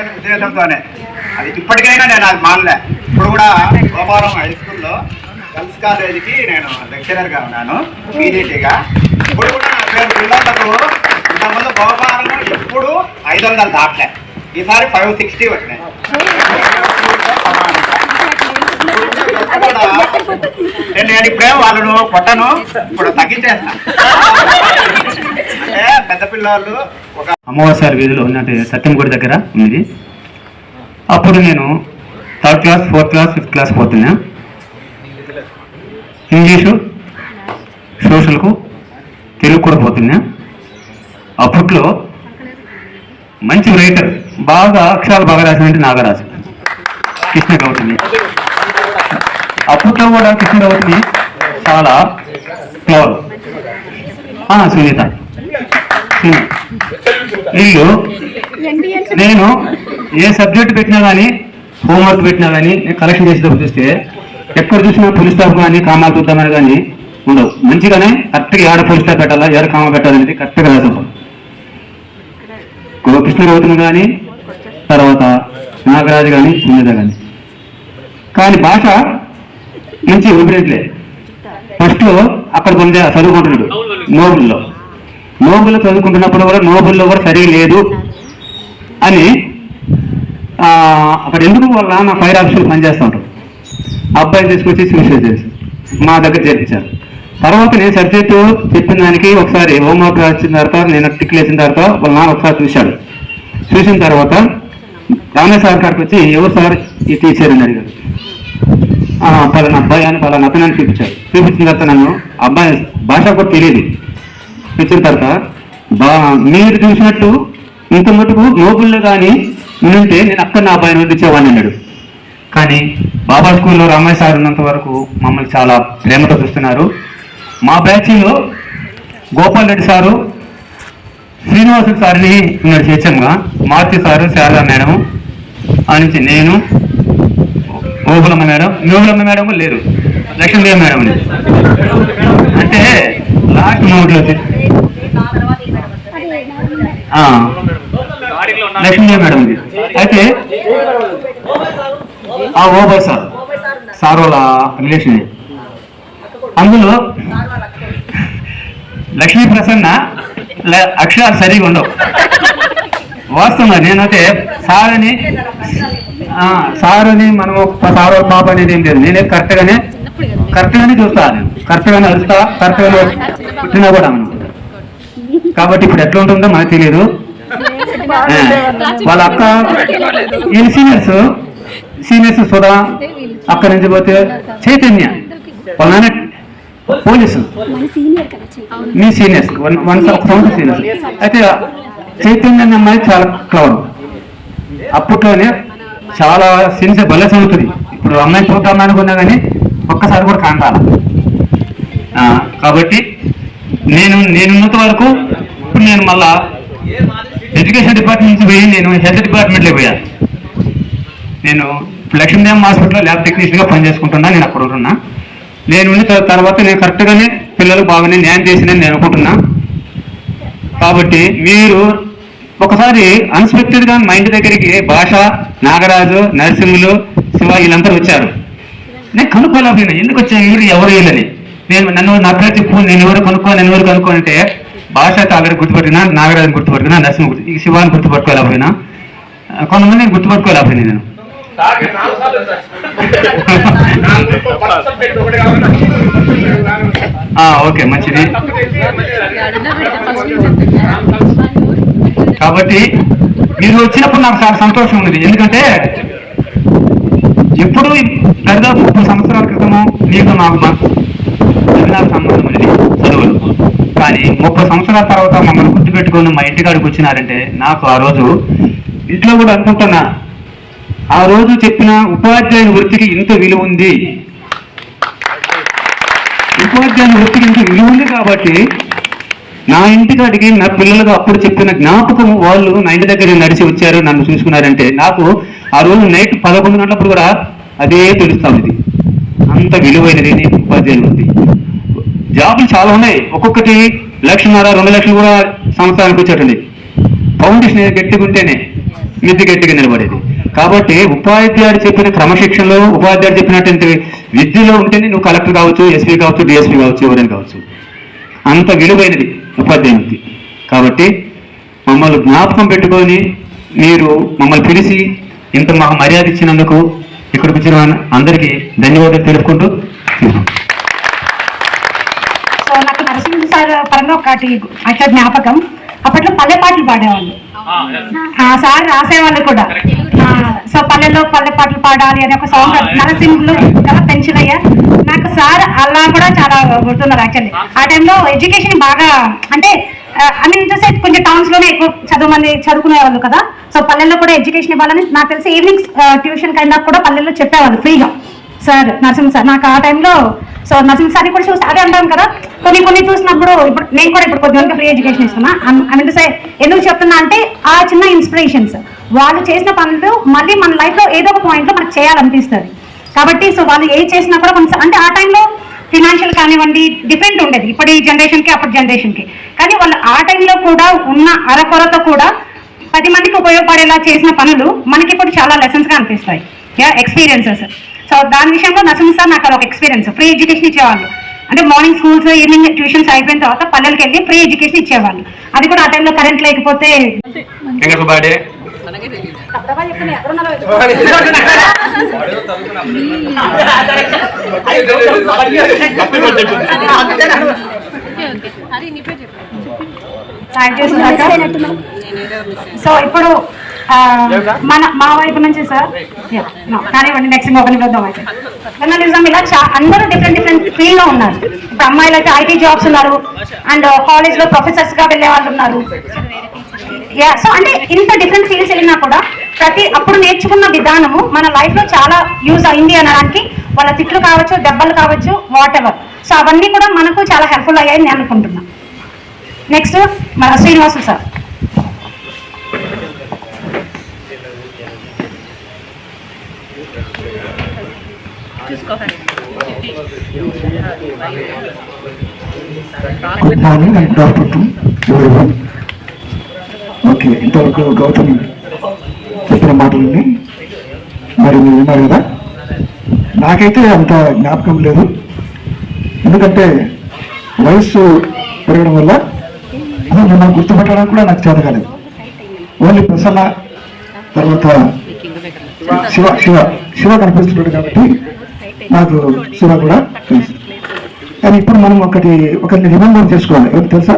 ఉండాలనే ఉద్దేశంతోనే అది ఇప్పటికైనా నేను అది మానలే. ఇప్పుడు కూడా గోపాలం హై స్కూల్లో గర్ల్స్ కాలేజీకి నేను లెక్చరర్గా ఉన్నాను పీజీటీగా ఇప్పుడు కూడా నా పేరు పిల్లలకు ఇంతకుముందు గోపాలం ఎప్పుడు ఐదు వందలు దాటలే. ఈసారి ఫైవ్ సిక్స్టీ వచ్చినాయి. నేను ఇప్పుడే వాళ్ళను కొట్టను ఇప్పుడు తగ్గించేస్తాను పెద్ద పిల్లలు ఒక అమావాస్య వీధిలో ఉన్నట్టు సత్యంగూడి దగ్గర ఉంది అప్పుడు నేను third class fourth class fifth class పోతున్నా. ఇంగ్లీషు సోషల్కు తెలుగు కూడా పోతున్నా. అప్పట్లో మంచి రైటర్ బాగా అక్షరాలు బాగా రాసినట్టు నాగరాజు కృష్ణ గౌతమి. అప్పట్లో కూడా కృష్ణ గౌతమి చాలా క్లవర్ సునీత. వీళ్ళు నేను ఏ సబ్జెక్ట్ పెట్టినా కానీ హోంవర్క్ పెట్టినా కానీ నేను కలెక్షన్ చేసేటప్పుడు చూస్తే ఎక్కడ చూసినా పులి స్టాప్ కానీ కామాలు చూద్దామని కానీ ఉండవు. మంచిగానే కరెక్ట్గా ఏడ పులి స్టాప్ పెట్టాలా ఏడ కామ పెట్టాలనేది కరెక్ట్గా రాసాం గోకృష్ణ గౌతమ్ కానీ తర్వాత నాగరాజు కానీ సునీత కానీ కానీ భాష మంచి ఊపిరేట్లే ఫస్ట్ అక్కడ పొందే చదువుకుంటున్నాడు నోబుల్లో నోబుల్ చదువుకుంటున్నప్పుడు కూడా నోబుల్లో కూడా సరి లేదు అని అక్కడ ఎందుకు వల్ల నా ఫైర్ ఆఫీసులు పనిచేస్తూ ఉంటారు అబ్బాయిని తీసుకొచ్చి సూసైడ్ చేసి మా దగ్గర చేర్పించారు. తర్వాత నేను సబ్జెక్టు చెప్పిన దానికి ఒకసారి హోంవర్క్ వచ్చిన తర్వాత నేను టిక్లు వేసిన తర్వాత వాళ్ళ నాన్న ఒకసారి చూశాడు. చూసిన తర్వాత రామే సార్ కాడికి వచ్చి ఎవరు సార్? ఈ టీచర్ అని అడిగారు పలానా అబ్బాయి అని పలానా అతను చూపించారు. చూపించిన తర్వాత నన్ను అబ్బాయి భాష కూడా తెలియదు. వచ్చిన తర్వాత బా మీరు చూసినట్టు ఇంత మటుకు నోబుల్లో కానీ ఉంటే నేను అక్కడ నా అబ్బాయిని వదిలించేవాడిని అన్నాడు. కానీ బాబా స్కూల్లో రామయ్య సార్ ఉన్నంత వరకు మమ్మల్ని చాలా ప్రేమతో చూస్తున్నారు. మా బ్యాచ్లో గోపాల్ రెడ్డి సారు శ్రీనివాసు సార్ని ఉన్నాడు హెచ్ఎంగా మారుతి సారు శారదా మేడం ఆ నుంచి నేను ఓబులమ్మ మేడం నోబులమ్మ మేడం లేరు. లక్ష్మీదేవి మేడం అంటే లాస్ట్ మూమెంట్లో వచ్చి ఆ, మేడం ఇది అయితే ఆ ఓబాయ్ సార్ సార్ వాళ్ళ రిలేషన్ అందులో లక్ష్మీ ప్రసన్న అక్షరాలు సరిగా ఉండవు. వాస్తవంగా నేనైతే సార్ అని సార్ అని మనం సార్ పాప అనేది ఏం లేదు. నేనే కరెక్ట్గానే కరెక్ట్గానే చూస్తాను కరెక్ట్గానే చూస్తా నేను. కరెక్ట్ అరుస్తా కరెక్ట్గానే పుట్టినా కూడా మనం. కాబట్టి ఇప్పుడు ఎట్లా ఉంటుందో మనకు తెలియదు వాళ్ళ అక్క వీళ్ళ సీనియర్స్ సీనియర్స్ సుధా అక్కడి నుంచి పోతే చైతన్య వాళ్ళ నాన్న పోలీసు. మీ సీనియర్స్ వన్ వన్ ఒక సంవత్సరం సీనియర్స్ అయితే చైతన్య అమ్మాయి చాలా క్లవర్ అప్పట్లోనే చాలా సిన్సియర్ భలే చదువుతుంది. ఇప్పుడు అమ్మాయి చూద్దాం అనుకున్నా కానీ ఒక్కసారి కూడా కాంటాల. కాబట్టి నేను నేనున్నంత వరకు ఇప్పుడు నేను మళ్ళా ఎడ్యుకేషన్ డిపార్ట్మెంట్ నుంచి పోయి నేను హెల్త్ డిపార్ట్మెంట్లో పోయాను నేను లక్ష్మీదేవం హాస్పిటల్లో ల్యాబ్ టెక్నీషియన్గా పనిచేసుకుంటున్నా నేను అక్కడ ఉంటున్నా నేను ఉన్న తర్వాత నేను కరెక్ట్గానే పిల్లలు బాగానే న్యాయం చేసినని నేను అనుకుంటున్నా. కాబట్టి మీరు ఒకసారి అన్స్పెక్టెడ్గా మా ఇంటి దగ్గరికి భాష నాగరాజు నరసింహులు శివ వీళ్ళందరూ వచ్చారు. నేను కనుక్కోలేకపోయినా ఎందుకు వచ్చాను మీరు ఎవరు వీళ్ళని? నేను నన్ను నా పేరు చెప్పు నేను ఎవరు కనుక్కో నేను ఎవరు కనుక్కో అంటే భాష ఆల్రెడీ గుర్తుపట్టినా నాగరాజుని గుర్తుపట్టినా నరసింహ గుర్తు ఈ శివాన్ని గుర్తుపట్టుకోలేకపోయినా. కొంతమంది నేను గుర్తుపట్టుకోలేకపోయినా నేను. ఓకే మంచిది. కాబట్టి మీరు వచ్చినప్పుడు నాకు చాలా సంతోషం ఉన్నది. ఎందుకంటే ఎప్పుడు దాదాపు ముప్పై సంవత్సరాల క్రితము మీకు నాకు మా- అది నాకు సంబంధం చదువులు కానీ ముప్పై సంవత్సరాల తర్వాత మమ్మల్ని గుర్తుపెట్టుకుని మా ఇంటికాడికి వచ్చినారంటే నాకు ఆ రోజు ఇంట్లో కూడా అనుకుంటున్నా. ఆ రోజు చెప్పిన ఉపాధ్యాయుని వృత్తికి ఇంత విలువ ఉంది. ఉపాధ్యాయుని వృత్తికి ఇంత విలువ ఉంది కాబట్టి నా ఇంటికాడికి నా పిల్లలకు అప్పుడు చెప్పిన జ్ఞాపకం వాళ్ళు నా ఇంటి దగ్గర నడిచి వచ్చారు నన్ను చూసుకున్నారంటే నాకు ఆ రోజు నైట్ పదకొండు గంటలప్పుడు కూడా అదే తెలుస్తా ఉంది అంత విలువైనది ఉపాధ్యాయులు ఉంది జాబులు చాలా ఉన్నాయి. ఒక్కొక్కటి లక్షన్నర రెండు లక్షలు కూడా సంవత్సరానికి వచ్చేటండి ఫౌండేషన్ గట్టిగా ఉంటేనే విద్య గట్టిగా నిలబడేది. కాబట్టి ఉపాధ్యాయుడు చెప్పిన క్రమశిక్షణలో ఉపాధ్యాయుడు చెప్పినటువంటి విద్యలో ఉంటేనే నువ్వు కలెక్టర్ కావచ్చు ఎస్పీ కావచ్చు డిఎస్పీ కావచ్చు ఎవరైనా కావచ్చు. అంత విలువైనది ఉపాధ్యాయునికి. కాబట్టి మమ్మల్ని జ్ఞాపకం పెట్టుకొని మీరు మమ్మల్ని పిలిచి ఇంత మహా మర్యాద ఇచ్చినందుకు ఇక్కడికి వచ్చిన అందరికీ ధన్యవాదాలు తెలుపుకుంటూ సో నాకు నరసింహ సార్ పరంగా ఒకటి అట్లా జ్ఞాపకం. అప్పట్లో పల్లె పాటలు పాడేవాళ్ళు. ఆ సార్ రాసేవాళ్ళు కూడా. సో పల్లెలో పల్లె పాటలు పాడాలి అనే ఒక సాంగ్ నరసింహులు చాలా పెంచులయ్యా నాకు సార్ అలా కూడా చాలా గుర్తున్నారు యాక్చువల్లీ ఆ టైంలో ఎడ్యుకేషన్ బాగా అంటే ఐ మీన్ చూసే కొంచెం టౌన్స్లోనే ఎక్కువ చదువు మంది చదువుకునే వాళ్ళు కదా. సో పల్లెల్లో కూడా ఎడ్యుకేషన్ ఇవ్వాలని నాకు తెలిసి ఈవినింగ్స్ ట్యూషన్ కైనా కూడా పల్లెల్లో చెప్పేవాళ్ళు ఫ్రీగా. సార్ నరసింహ సార్ నాకు ఆ టైంలో సో నరసింహ సార్ కూడా చూసి అదే అంటాం కదా. కొన్ని కొన్ని చూసినప్పుడు ఇప్పుడు నేను కూడా ఇప్పుడు కొద్దిగా ఫ్రీ ఎడ్యుకేషన్ ఇస్తున్నా. ఐ సార్ ఎందుకు చెప్తున్నా అంటే ఆ చిన్న ఇన్స్పిరేషన్స్ వాళ్ళు చేసిన పనులు మళ్ళీ మన లైఫ్లో ఏదో ఒక పాయింట్లో మనకు చేయాలనిపిస్తుంది. కాబట్టి సో వాళ్ళు ఏ చేసినా కూడా కొంచెం అంటే ఆ టైంలో ఫినాన్షియల్ కానివ్వండి డిఫరెంట్ ఉండేది. ఇప్పటి జనరేషన్కి అప్పటి జనరేషన్కి కానీ వాళ్ళు ఆ టైంలో కూడా ఉన్న అరకొరత కూడా పది మందికి ఉపయోగపడేలా చేసిన పనులు మనకి ఇప్పుడు చాలా లెసన్స్గా అనిపిస్తాయి. యా ఎక్స్పీరియన్సెస్ సో దాని విషయంలో నరసింహ సార్ నాకు ఒక ఎక్స్పీరియన్స్ ఫ్రీ ఎడ్యుకేషన్ ఇచ్చేవాళ్ళు. అంటే మార్నింగ్ స్కూల్స్ ఈవినింగ్ ట్యూషన్స్ అయిపోయిన తర్వాత పల్లెలకి వెళ్ళి ఫ్రీ ఎడ్యుకేషన్ ఇచ్చేవాళ్ళు. అది కూడా ఆ టైంలో కరెంట్ లేకపోతే సో ఇప్పుడు మన మా వైపు నుంచి సార్. కానివ్వండి నెక్స్ట్ ఇంకొక నిమిషం అయితే. జర్నలిజం ఇలా చా అందరూ డిఫరెంట్ డిఫరెంట్ ఫీల్డ్లో ఉన్నారు. ఇప్పుడు అమ్మాయిలు అయితే ఐటీ జాబ్స్ ఉన్నారు. అండ్ కాలేజ్లో ప్రొఫెసర్స్గా వెళ్ళే వాళ్ళు ఉన్నారు. యా సో అంటే ఇంత డిఫరెంట్ ఫీల్డ్స్ వెళ్ళినా కూడా ప్రతి అప్పుడు నేర్చుకున్న విధానము మన లైఫ్లో చాలా యూజ్ అయింది అనడానికి వాళ్ళ తిట్లు కావచ్చు దెబ్బలు కావచ్చు వాట్ ఎవర్ సో అవన్నీ కూడా మనకు చాలా హెల్ప్ఫుల్ అయ్యాయని నేను అనుకుంటున్నాను నెక్స్ట్ మన Srinivasu sir. Good morning and good afternoon everyone okay ఇంతవరకు గౌతమ్ చెప్పిన మాటలన్నీ మరి మీరు విన్నారు కదా నాకైతే అంత జ్ఞాపకం లేదు. ఎందుకంటే వయస్సు పెరగడం వల్ల మిమ్మల్ని నన్ను గుర్తుపెట్టడానికి కూడా నాకు చేత కాలేదు. ఓన్లీ ప్రసన్న తర్వాత శివ శివ శివ కనిపిస్తున్నాడు కాబట్టి నాకు శివ కూడా తెలుసు కానీ ఇప్పుడు మనం ఒకటి ఒకరిని రిమెంబర్ చేసుకోవాలి. ఎవరు తెలుసా?